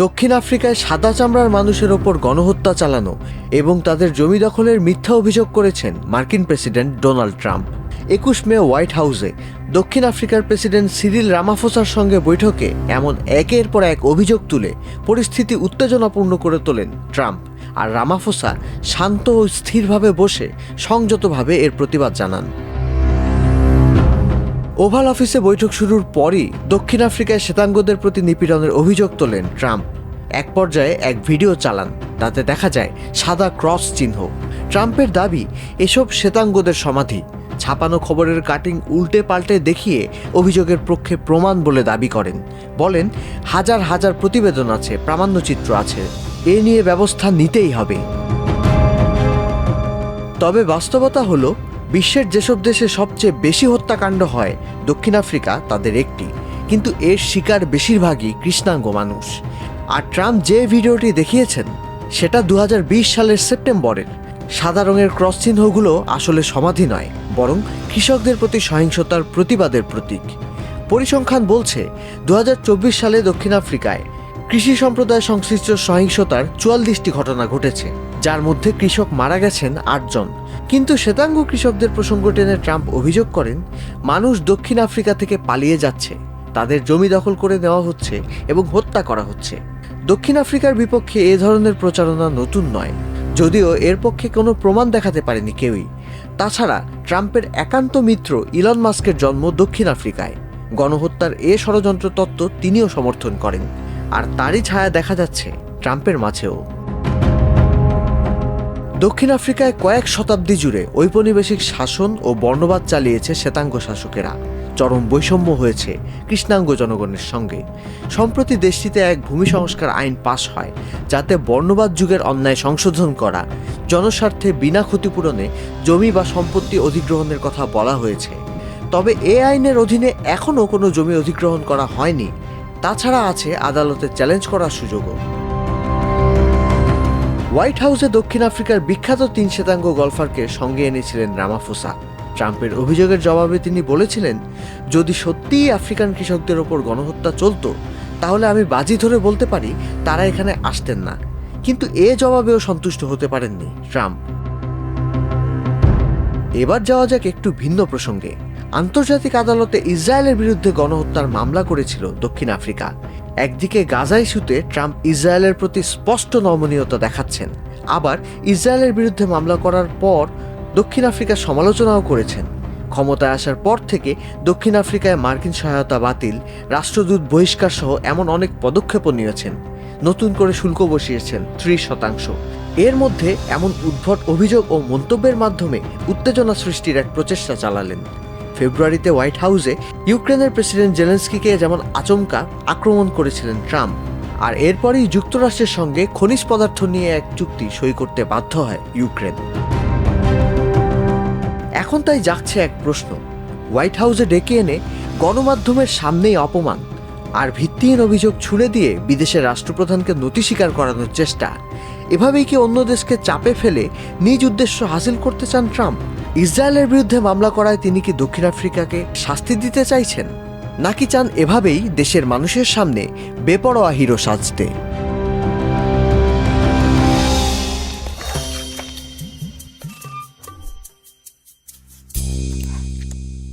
দক্ষিণ আফ্রিকায় সাদা চামড়ার মানুষের ওপর গণহত্যা চালানো এবং তাদের জমি দখলের মিথ্যা অভিযোগ করেছেন মার্কিন প্রেসিডেন্ট ডোনাল্ড ট্রাম্প। একুশ মে হোয়াইট হাউসে দক্ষিণ আফ্রিকার প্রেসিডেন্ট সিরিল রামাফোসার সঙ্গে বৈঠকে এমন একের পর এক অভিযোগ তুলে পরিস্থিতি উত্তেজনাপূর্ণ করে তোলেন ট্রাম্প আর রামাফোসা শান্ত ও স্থিরভাবে বসে সংযতভাবে এর প্রতিবাদ জানান। ওভাল অফিসে বৈঠক শুরুর পরই দক্ষিণ আফ্রিকায় শ্বেতাঙ্গদের প্রতি নিপীড়নের অভিযোগ তোলেন ট্রাম্প। এক পর্যায়ে এক ভিডিও চালান, তাতে দেখা যায় সাদা ক্রস চিহ্ন। ট্রাম্পের দাবি, এসব শ্বেতাঙ্গদের সমাধি। ছাপানো খবরের কাটিং উল্টে পাল্টে দেখিয়ে অভিযোগের পক্ষে প্রমাণ বলে দাবি করেন। বলেন, হাজার হাজার প্রতিবেদন আছে, প্রামাণ্যচিত্র আছে। এ নিয়ে ব্যবস্থা নিতেই হবে। তবে বাস্তবতা হলো বিশ্বের যেসব দেশে সবচেয়ে বেশি হত্যাকাণ্ড হয়, দক্ষিণ আফ্রিকা তাদের একটি। কিন্তু এর শিকার বেশিরভাগই কৃষ্ণাঙ্গ মানুষ। আর ট্রাম্প যে ভিডিওটি দেখিয়েছেন, সেটা দু হাজার বিশ সালের সেপ্টেম্বরের। সাদা রঙের ক্রস চিহ্নগুলো আসলে সমাধি নয়, বরং কৃষকদের প্রতি সহিংসতার প্রতিবাদের প্রতীক। পরিসংখ্যান বলছে দু হাজার চব্বিশ সালে দক্ষিণ আফ্রিকায় কৃষি সম্প্রদায় সংশ্লিষ্ট সহিংসতার চুয়াল্লিশটি ঘটনা ঘটেছে, যার মধ্যে কৃষক মারা গেছেন আটজন। কিন্তু শ্বেতাঙ্গ কৃষকদের প্রসঙ্গ টেনে ট্রাম্প অভিযোগ করেন, মানুষ দক্ষিণ আফ্রিকা থেকে পালিয়ে যাচ্ছে, তাদের জমি দখল করে নেওয়া হচ্ছে এবং হত্যা করা হচ্ছে। দক্ষিণ আফ্রিকার বিপক্ষে এ ধরনের প্রচারণা নতুন নয়, যদিও এর পক্ষে কোনো প্রমাণ দেখাতে পারেনি কেউই। তাছাড়া, ট্রাম্পের একান্ত মিত্র ইলন মাস্কের জন্ম দক্ষিণ আফ্রিকায়। গণহত্যার এ ষড়যন্ত্র তত্ত্ব তিনিও সমর্থন করেন। আর তারই ছায়া দেখা যাচ্ছে ট্রাম্পের মাঝেও। দক্ষিণ আফ্রিকায় কয়েক শতাব্দী জুড়ে ঔপনিবেশিক শাসন ও বর্ণবাদ চালিয়েছে শ্বেতাঙ্গ শাসকেরা। চরম বৈষম্য হয়েছে কৃষ্ণাঙ্গ জনগণের সঙ্গে। সম্প্রতি দেশটিতে এক ভূমি সংস্কার আইন পাশ হয়, যাতে বর্ণবাদ যুগের অন্যায় সংশোধন করা, জনস্বার্থে বিনা ক্ষতিপূরণে জমি বা সম্পত্তি অধিগ্রহণের কথা বলা হয়েছে। তবে এ আইনের অধীনে এখনও কোনো জমি অধিগ্রহণ করা হয়নি। তাছাড়া আছে আদালতে চ্যালেঞ্জ করার সুযোগও। হোয়াইট হাউসে দক্ষিণ আফ্রিকার বিখ্যাত তিন শ্বেতাঙ্গ গলফারকে সঙ্গে এনেছিলেন রামাফোসা। ট্রাম্পের অভিযোগের জবাবে তিনি বলেছিলেন, যদি সত্যিই আফ্রিকান কৃষকদের ওপর গণহত্যা চলতো, তাহলে আমি বাজি ধরে বলতে পারি তারা এখানে আসতেন না। কিন্তু এ জবাবেও সন্তুষ্ট হতে পারেননি ট্রাম্প। এবার যাওয়া যাক একটু ভিন্ন প্রসঙ্গে। আন্তর্জাতিক আদালতে ইসরায়েলের বিরুদ্ধে গণহত্যার মামলা করেছিল দক্ষিণ আফ্রিকা। একদিকে গাজা ইস্যুতে ট্রাম্প ইসরায়েলের প্রতি স্পষ্ট নমনীয়তা দেখাচ্ছেন। আবার ইসরায়েলের বিরুদ্ধে মামলা করার পর দক্ষিণ আফ্রিকার সমালোচনাও করেছেন। ক্ষমতায় আসার পর থেকে দক্ষিণ আফ্রিকায় মার্কিন সহায়তা বাতিল, রাষ্ট্রদূত বহিষ্কার সহ এমন অনেক পদক্ষেপও নিয়েছেন। নতুন করে শুল্ক বসিয়েছেন ত্রিশ শতাংশ। এর মধ্যে এমন উদ্ভট অভিযোগ ও মন্তব্যের মাধ্যমে উত্তেজনা সৃষ্টির এক প্রচেষ্টা চালালেন। ফেব্রুয়ারিতে হোয়াইট হাউসে ইউক্রেনের প্রেসিডেন্ট জেলেন্সকিকে যেমন আচমকা আক্রমণ করেছিলেন ট্রাম্প, আর এরপরই যুক্তরাষ্ট্রের সঙ্গে খনিজ পদার্থ নিয়ে এক চুক্তি সই করতে বাধ্য হয় ইউক্রেন। এখন তাই যাচ্ছে এক প্রশ্ন, হোয়াইট হাউসে ডেকে এনে গণমাধ্যমের সামনেই অপমান, আর ভিত্তিহীন অভিযোগ ছুড়ে দিয়ে বিদেশের রাষ্ট্রপ্রধানকে নথি স্বীকার করানোর চেষ্টা, এভাবেই কি অন্য দেশকে চাপে ফেলে নিজ উদ্দেশ্য হাসিল করতে চান ট্রাম্প? ইসরায়েলের বিরুদ্ধে মামলা করায় তিনি কি দক্ষিণ আফ্রিকাকে শাস্তি দিতে চাইছেন? নাকি চান এভাবেই দেশের মানুষের সামনে বেপরোয়া হিরো সাজতে